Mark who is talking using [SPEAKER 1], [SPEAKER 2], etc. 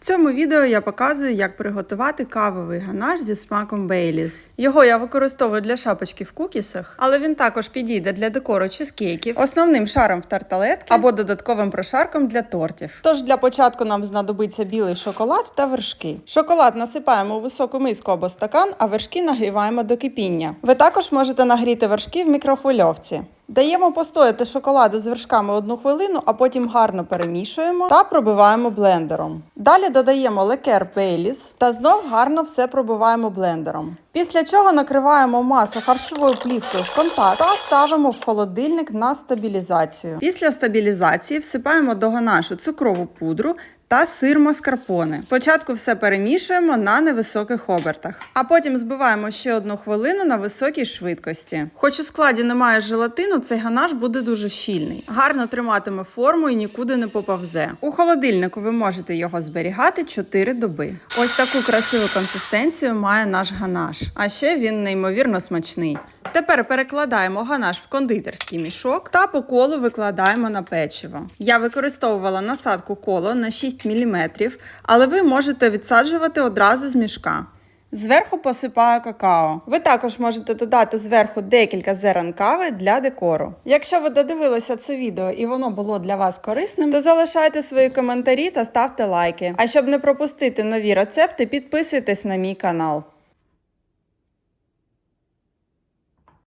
[SPEAKER 1] цьому відео я показую, як приготувати кавовий ганаш зі смаком Бейліс. Його я використовую для шапочки в кукісах, але він також підійде для декору чизкейків, основним шаром в тарталетки або додатковим прошарком для тортів. Тож для початку нам знадобиться білий шоколад та вершки. Шоколад насипаємо у високу миску або стакан, а вершки нагріваємо до кипіння. Ви також можете нагріти вершки в мікрохвильовці. Даємо постояти шоколаду з вершками одну хвилину, а потім гарно перемішуємо та пробиваємо блендером. Далі додаємо лекер Бейліс та знов гарно все пробиваємо блендером. Після чого накриваємо масу харчовою плівкою в контакт та ставимо в холодильник на стабілізацію. Після стабілізації всипаємо до ганашу цукрову пудру та сир маскарпоне. Спочатку все перемішуємо на невисоких обертах, а потім збиваємо ще одну хвилину на високій швидкості. Хоч у складі немає желатину, цей ганаш буде дуже щільний. Гарно триматиме форму і нікуди не поповзе. У холодильнику ви можете його зберігати 4 доби. Ось таку красиву консистенцію має наш ганаш. А ще він неймовірно смачний. Тепер перекладаємо ганаш в кондитерський мішок та по колу викладаємо на печиво. Я використовувала насадку коло на 6 мм, але ви можете відсаджувати одразу з мішка. Зверху посипаю какао. Ви також можете додати зверху декілька зерен кави для декору. Якщо ви додивилися це відео і воно було для вас корисним, то залишайте свої коментарі та ставте лайки. А щоб не пропустити нові рецепти, підписуйтесь на мій канал.